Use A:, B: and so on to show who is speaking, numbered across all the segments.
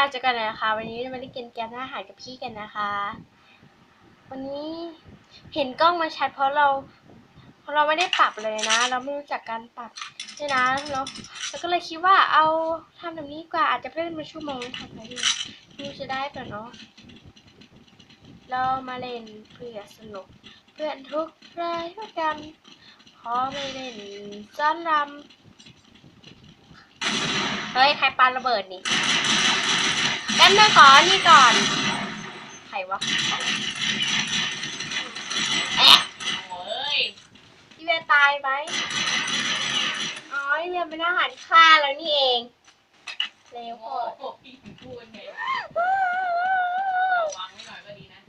A: ค่ะเจอกันนะคะ วันนี้จะมาเล่นเกมแกมหน้าอาหารกับพี่กันนะคะ วันนี้เห็นกล้องมาชัดเพราะเรา เพราะเราไม่ได้ปรับเลยนะ เราไม่รู้จักการปรับใช่นะแล้วแล้วก็เลยคิดว่าเอาทำแบบนี้กว่าอาจจะเล่นมาชั่วโมงถัดไปดูไม่รู้จะได้เปล่าเนาะเรามาเล่นเพื่อสนุกเพื่อนทุกรายด้วยกันขอไม่เล่นซ้อนรำเฮ้ยใครปาระเบิดนี่ ป๊บนึงขอนี่ก่อน ใครวะแอะ
B: โอ้ย
A: พี่เวียตายไหมอ๋อพี่เวียเป็นอาหารฆ่าแล้วนี่เองเร็ว
B: โอ้
A: โคตร
B: โหพี่ถึงพูดไงระวังไว้หน่อยก็ดีนะ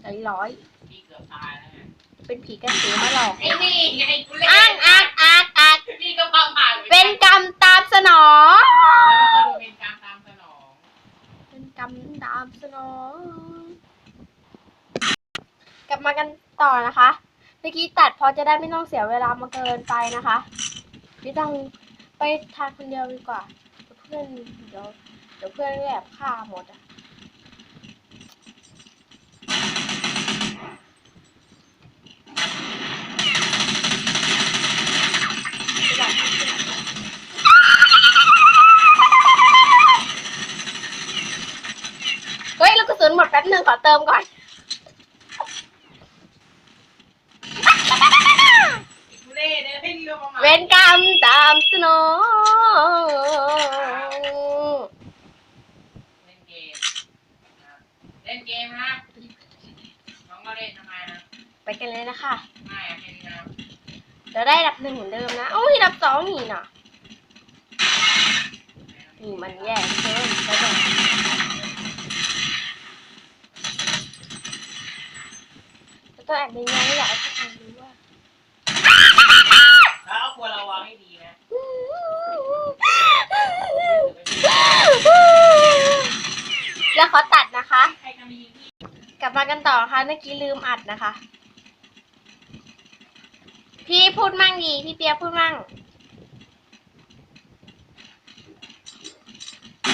A: ใจร้อย
B: พี่เกือบตายแล้วไง
A: เป็นผีกระสือมาหลอก
B: ไอ้นี่ไงกูเล่น
A: อ้างอากอากอาก
B: พี่ก็ฟังผ่าน
A: เป็นกรรมตามสนอง
B: แล้วมันก็ดูเป็นการตามสนอง
A: เป็นกรรมตามสนอง กันต่อนะคะเมื่อกี้ตัดพอจะได้ไม่ต้องเสียเวลามาเกินไปนะคะพี่ต้องไปทานคนเดียวดีกว่าเพื่อนเดี๋ยวเดี๋ยวเพื่อนแอบฆ่าหมดอะเฮ้ยลูกกระสุนหมดแป๊บหนึ่งขอเติมก่อน
B: กู เว้
A: นกรรมตามสนอง
B: เล่นเกมนะเล่นเกมฮะน้องก็เล่นทำไมนะ
A: ไปกันเลยนะคะ
B: ไม่อะแค่นี้นะ
A: เดี๋ยวได้ดับหนึ่งเหมือนเดิมนะโอ้ยดับสองนี่น่ะนี่มันแย่เกินไปเลยแล้วก็แอบในงานไม่อยากให้ทุกคนรู้ว่า
B: แล้วก็ควรระวังให้ดีนะ
A: แล้วขอตัดนะคะ
B: ใครจะมายิงพี่
A: กลับ มากันต่อค่ะเมื่อกี้ลืมอัดนะคะ พี่พูดมั่งดีพี่เปียพูดมั่ง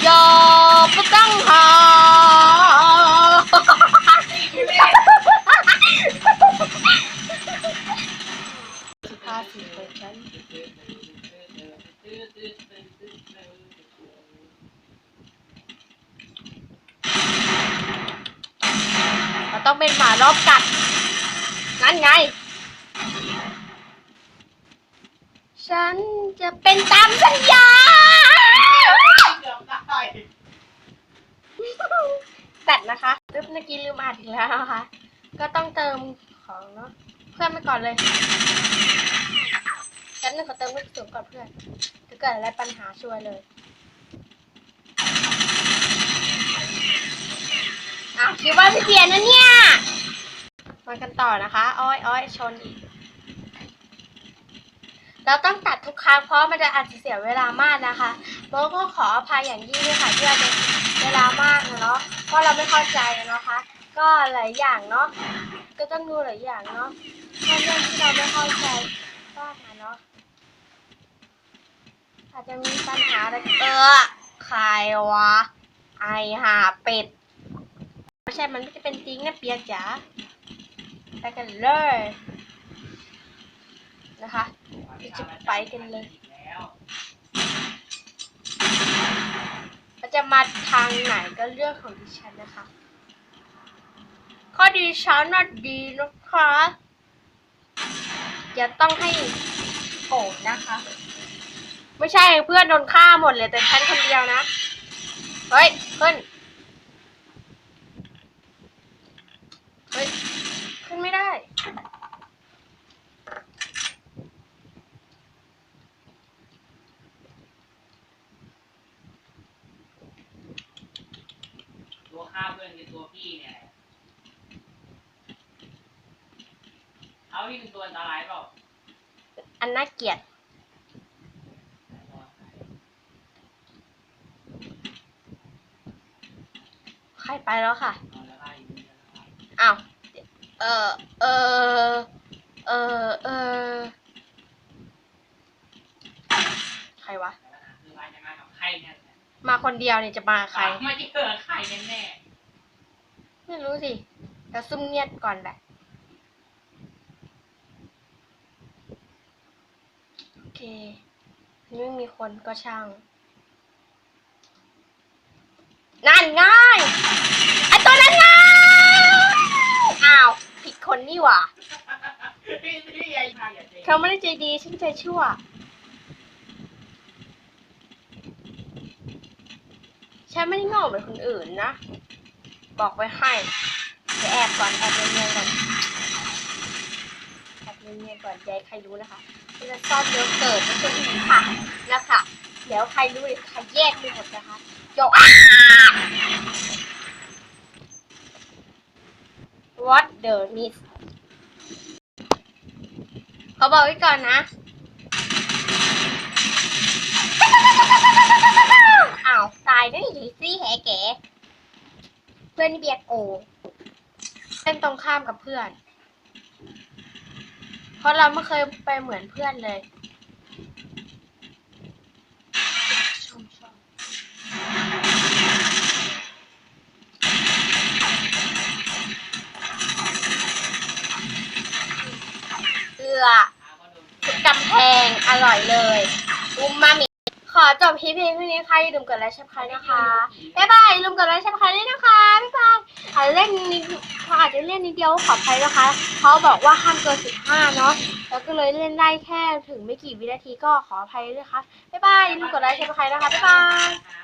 A: โยปะตั้งหาภาษีของฉันเราต้ องเป็นหมารอบกัด นั่นไง ฉันจะเป็นตามสัญญา
B: เกือบตาย
A: ตัดนะคะปึ๊บเมื่อกี้ลืมอัดอีกแล้วนะคะ ก็ต้องเติมของเนาะ เพื่อนไปก่อนเลยฉันนึงขอเติมลูกสูงก่อนเพื่อนถ้าเกิดอะไรปัญหาช่วยเลย อ้าวคิดว่าพี่เพียนนะเนี่ย มากันต่อนะคะ อ้อยอ้อยชนอีก เราต้องตัดทุกครั้งเพราะมันจะอาจจะเสียเวลามากนะคะโบก็ขออภัยอย่างยิ่งด้วยค่ะที่เราจะเวลามากนะเนาะ เพราะเราไม่เข้าใจนะคะ ก็หลายอย่างเนาะ ก็ต้องดูหลายอย่างเนาะถ้าเรื่องที่เราไม่เข้าใจก็มาเนาะ อาจจะมีปัญหาอะไร เออใครวะ ไอหาเป็ด ช่มันไม่จะเป็นจริงนะเปียกจ๋าไปกันเลยนะคะจะไปกันเลยจะมาทางไหนก็เรื่องของดิฉันนะคะ ข้อดีฉันน่ะดีนะคะอย่าต้องให้โกรธนะคะ ไม่ใช่เพื่อนโดนฆ่าหมดเลยแต่ฉันคนเดียวนะ เฮ้ยขึ้น เฮ้ย ขึ้นไม่ได้
B: ตัวฆ่าเพื่อนคือ ตัวพี่เนี่ยแหละเอาที่เป็นตัวอันตรายเปล่า
A: อันน่าเกลียด ใครไปแล้วค่ะอ้าว เออเออเออเออใครวะ
B: แต่ปัญหาคือว่าจะมากับใครเนี่ย
A: มาคนเดียวเนี่ยจะมาใคร
B: ไม่ได้เจอใครแน่
A: ไม่รู้สิเดี๋ยวซุ่มเงียบก่อนแหละโอเคนี่ไม่มีคนก็ช่าง นั่นง่ายไอตัวนั้นง่ายอ้าว ผิดคนนี่หว่า
B: ๆพี่พี่ยายพาอย่าเจ๊
A: เขาไม่ได้ใจดีฉันใจชั่ว ฉันไม่ได้โง่เหมือนคนอื่นนะ บอกไว้ให้เดี๋ยวแอบก่อนแอบเนียนๆก่อนแอบเนียนๆก่อนยายใครรู้นะคะฉันจะซ่อนโยเกิร์ตไม่ใช่ผีค่ะนะคะเดี๋ยวใครรู้ใครแยกไปหมดนะคะโยก What the miss เขาบอกไว้ก่อนนะอ้าวตายด้วยหีซี่แหแกเพื่อนนี่เบียร์โกงเส้นตรงข้ามกับเพื่อน เพราะเราไม่เคยไปเหมือนเพื่อนเลยเอือกำแพงอร่อยเลยอุมมามิขอจบคลิปเพียงเท่านี้ค่ะอย่าลืมกดไลค์ชับครนะคะ บ๊ายบายอย่าลืมกดไลค์ชับครด้วยนะคะ เล่นนิดอาจจะเล่นนิดเดียวขออภัยนะคะเขาบอกว่าห้ามเกิน15เนาะแล้วก็เลยเล่นได้แค่ถึงไม่กี่วินาทีก็ขออภัยด้วยค่ะบ๊ายบายอย่าลืมกดไลค์ชับครนะคะบ๊ายบาย